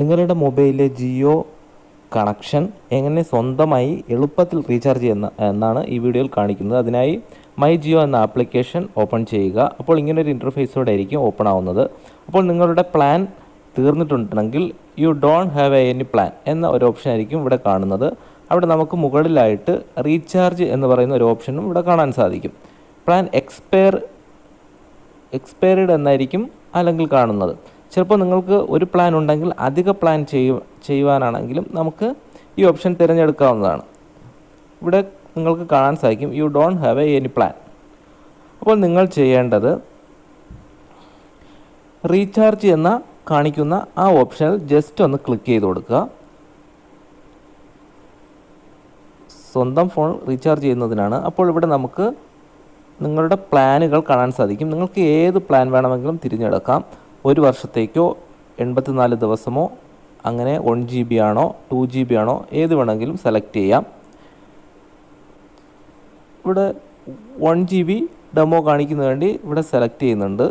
നിങ്ങളുടെ മൊബൈലിലെ ജിയോ കണക്ഷൻ എങ്ങനെ സ്വന്തമായി എളുപ്പത്തിൽ റീചാർജ് ചെയ്യുന്ന എന്നാണ് ഈ വീഡിയോയിൽ കാണിക്കുന്നത്. അതിനായി മൈ ജിയോ എന്ന ആപ്ലിക്കേഷൻ ഓപ്പൺ ചെയ്യുക. അപ്പോൾ ഇങ്ങനൊരു ഇന്റർഫേസോടെ ആയിരിക്കും ഓപ്പൺ ആവുന്നത്. അപ്പോൾ നിങ്ങളുടെ plan തീർന്നിട്ടുണ്ടെങ്കിൽ you don't have a any plan എന്ന ഒരു ഓപ്ഷൻ ആയിരിക്കും ഇവിടെ കാണുന്നത്. അവിടെ നമുക്ക് മുകളിലായിട്ട് റീചാർജ് എന്ന് പറയുന്ന ഒരു ഓപ്ഷനും ഇവിടെ കാണാൻ സാധിക്കും. പ്ലാൻ എക്സ്പയർ എക്സ്പയർഡ് എന്നായിരിക്കും അല്ലെങ്കിൽ കാണുന്നത്. ചിലപ്പോൾ നിങ്ങൾക്ക് ഒരു പ്ലാൻ ഉണ്ടെങ്കിൽ അധിക പ്ലാൻ ചെയ്യു ചെയ്യുവാനാണെങ്കിലും നമുക്ക് ഈ ഓപ്ഷൻ തിരഞ്ഞെടുക്കാവുന്നതാണ്. ഇവിടെ നിങ്ങൾക്ക് കാണാൻ സാധിക്കും you don't have a any plan അപ്പോൾ നിങ്ങൾ ചെയ്യേണ്ടത് റീചാർജ് എന്ന കാണിക്കുന്ന ആ ഓപ്ഷനിൽ ജസ്റ്റ് ഒന്ന് ക്ലിക്ക് ചെയ്ത് കൊടുക്കുക. സ്വന്തം ഫോൺ റീചാർജ് ചെയ്യുന്നതിനാണ്. അപ്പോൾ ഇവിടെ നമുക്ക് നിങ്ങളുടെ പ്ലാനുകൾ കാണാൻ സാധിക്കും. നിങ്ങൾക്ക് ഏത് പ്ലാൻ വേണമെങ്കിലും തിരഞ്ഞെടുക്കാം. ഒരു വർഷത്തേക്കോ എൺപത്തിനാല് ദിവസമോ അങ്ങനെ വൺ ജി ബി ആണോ ടു ജി ബി ആണോ ഏത് വേണമെങ്കിലും സെലക്ട് ചെയ്യാം. ഇവിടെ വൺ ജി ബി ഡെമോ കാണിക്കുന്നതിന് വേണ്ടി ഇവിടെ സെലക്ട് ചെയ്യുന്നുണ്ട്.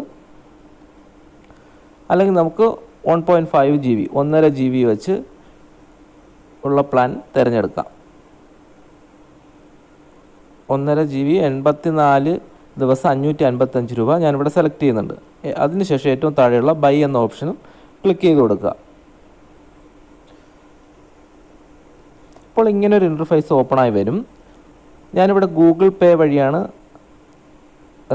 അല്ലെങ്കിൽ നമുക്ക് one point five G B ഒന്നര ജി ബി വെച്ച് ഉള്ള പ്ലാൻ തിരഞ്ഞെടുക്കാം. ഒന്നര ജി ബി എൺപത്തി നാല് ദിവസം അഞ്ഞൂറ്റി അൻപത്തഞ്ച് രൂപ ഞാനിവിടെ സെലക്ട് ചെയ്യുന്നുണ്ട്. അതിനുശേഷം ഏറ്റവും താഴെയുള്ള ബൈ എന്ന ഓപ്ഷനും ക്ലിക്ക് ചെയ്ത് കൊടുക്കുക. അപ്പോൾ ഇങ്ങനെ ഒരു ഇന്റർഫേസ് ഓപ്പണായി വരും. ഞാനിവിടെ ഗൂഗിൾ പേ വഴിയാണ്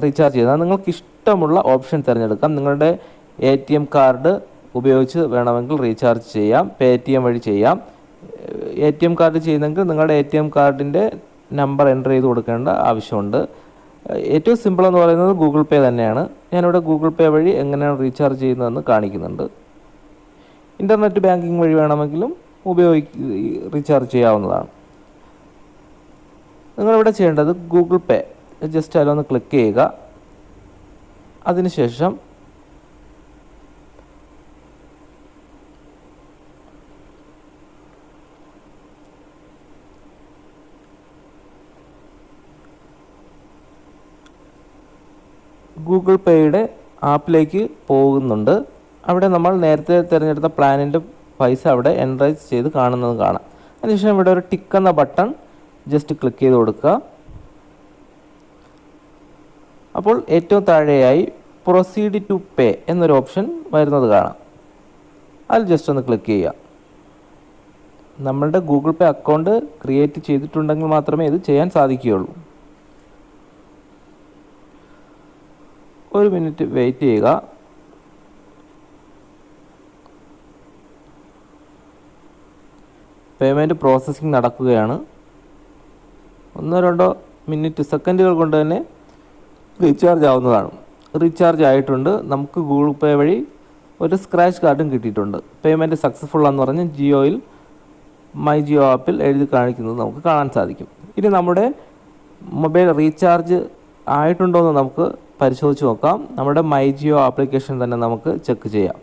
റീചാർജ് ചെയ്യുന്നത്. നിങ്ങൾക്ക് ഇഷ്ടമുള്ള ഓപ്ഷൻ തിരഞ്ഞെടുക്കാം. നിങ്ങളുടെ എ ടി എം കാർഡ് ഉപയോഗിച്ച് വേണമെങ്കിൽ റീചാർജ് ചെയ്യാം. പേ ടി എം വഴി ചെയ്യാം. എ ടി എം കാർഡ് ചെയ്യുന്നെങ്കിൽ നിങ്ങളുടെ എ ടി എം കാർഡിന്റെ നമ്പർ എന്റർ ചെയ്ത് കൊടുക്കേണ്ട ആവശ്യമുണ്ട്. ഏറ്റവും സിമ്പിൾ എന്ന് പറയുന്നത് ഗൂഗിൾ പേ തന്നെയാണ്. ഞാനിവിടെ ഗൂഗിൾ പേ വഴി എങ്ങനെയാണ് റീചാർജ് ചെയ്യുന്നതെന്ന് കാണിക്കുന്നുണ്ട്. ഇന്റർനെറ്റ് ബാങ്കിങ് വഴി വേണമെങ്കിലും ഉപയോഗിക്ക റീചാർജ് ചെയ്യാവുന്നതാണ്. നിങ്ങളിവിടെ ചെയ്യേണ്ടത് ഗൂഗിൾ പേ ജസ്റ്റ് അതിലൊന്ന് ക്ലിക്ക് ചെയ്യുക. അതിനുശേഷം ഗൂഗിൾ പേയുടെ ആപ്പിലേക്ക് പോകുന്നുണ്ട്. അവിടെ നമ്മൾ നേരത്തെ തിരഞ്ഞെടുത്ത പ്ലാനിന്റെ പൈസ അവിടെ എൻറേജ് ചെയ്ത് കാണുന്നത് കാണാം. അതിനുശേഷം ഇവിടെ ഒരു ടിക്ക് എന്ന ബട്ടൺ ജസ്റ്റ് ക്ലിക്ക് ചെയ്ത് കൊടുക്കുക. അപ്പോൾ ഏറ്റവും താഴെയായി പ്രൊസീഡ് ടു പേ എന്നൊരു ഓപ്ഷൻ വരുന്നത് കാണാം. അതിൽ ജസ്റ്റ് ഒന്ന് ക്ലിക്ക് ചെയ്യുക. നമ്മളുടെ ഗൂഗിൾ പേ അക്കൗണ്ട് ക്രിയേറ്റ് ചെയ്തിട്ടുണ്ടെങ്കിൽ മാത്രമേ ഇത് ചെയ്യാൻ സാധിക്കുകയുള്ളൂ. ഒരു മിനിറ്റ് വെയിറ്റ് ചെയ്യുക. പേയ്മെന്റ് പ്രോസസ്സിംഗ് നടക്കുകയാണ്. ഒന്നോ രണ്ടോ മിനിറ്റ് സെക്കൻഡുകൾ കൊണ്ട് തന്നെ റീചാർജ് ആവുന്നതാണ്. റീചാർജ് ആയിട്ടുണ്ട്. നമുക്ക് ഗൂഗിൾ പേ വഴി ഒരു സ്ക്രാച്ച് കാർഡും കിട്ടിയിട്ടുണ്ട്. പേയ്മെന്റ് സക്സസ്ഫുൾ ആണെന്ന് പറഞ്ഞ് ജിയോയിൽ മൈ ജിയോ ആപ്പിൽ എഴുതി കാണിക്കുന്നത് നമുക്ക് കാണാൻ സാധിക്കും. ഇനി നമ്മുടെ മൊബൈൽ റീചാർജ് ആയിട്ടുണ്ടോ എന്ന് നമുക്ക് പരിശോധിച്ച് നോക്കാം. നമ്മുടെ മൈ ജിയോ ആപ്ലിക്കേഷൻ തന്നെ നമുക്ക് ചെക്ക് ചെയ്യാം.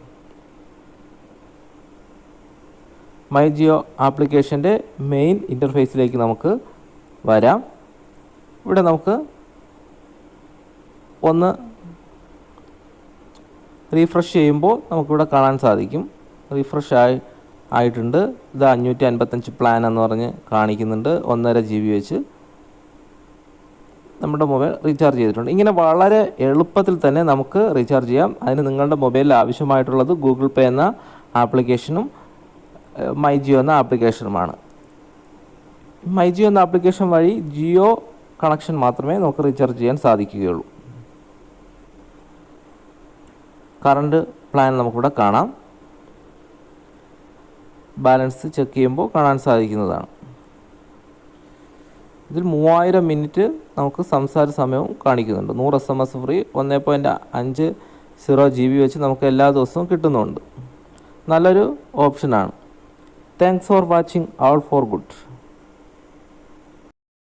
മൈ ജിയോ ആപ്ലിക്കേഷന്റെ മെയിൻ ഇന്റർഫേസിലേക്ക് നമുക്ക് വരാം. ഇവിടെ നമുക്ക് ഒന്ന് റീഫ്രഷ് ചെയ്യുമ്പോൾ നമുക്കിവിടെ കാണാൻ സാധിക്കും. റീഫ്രഷ് ആയി ആയിട്ടുണ്ട്. ഇത് അഞ്ഞൂറ്റി അൻപത്തഞ്ച് പ്ലാൻ എന്ന് പറഞ്ഞ് കാണിക്കുന്നുണ്ട്. ഒന്നര ജി ബി വെച്ച്. നമ്മുടെ മൊബൈൽ റീചാർജ് ചെയ്തിട്ടുണ്ട്. ഇങ്ങനെ വളരെ എളുപ്പത്തിൽ തന്നെ നമുക്ക് റീചാർജ് ചെയ്യാം. അതിന് നിങ്ങളുടെ മൊബൈലിൽ ആവശ്യമായിട്ടുള്ളത് ഗൂഗിൾ പേ എന്ന ആപ്ലിക്കേഷനും മൈ ജിയോ എന്ന ആപ്ലിക്കേഷനുമാണ്. മൈ ജിയോ എന്ന ആപ്ലിക്കേഷൻ വഴി ജിയോ കണക്ഷൻ മാത്രമേ നമുക്ക് റീചാർജ് ചെയ്യാൻ സാധിക്കുകയുള്ളൂ. കറണ്ട് പ്ലാൻ നമുക്കിവിടെ കാണാം. ബാലൻസ് ചെക്ക് ചെയ്യുമ്പോൾ കാണാൻ സാധിക്കുന്നതാണ്. ഇതിൽ മൂവായിരം മിനിറ്റ് നമുക്ക് സംസാര സമയവും കാണിക്കുന്നുണ്ട്. നൂറ് എസ് എം എസ് ഫ്രീ ഒന്നേ പോയിന്റ് അഞ്ച് സീറോ ജി ബി വെച്ച് നമുക്ക് എല്ലാ ദിവസവും കിട്ടുന്നുണ്ട്. നല്ലൊരു ഓപ്ഷനാണ് thanks for watching all for good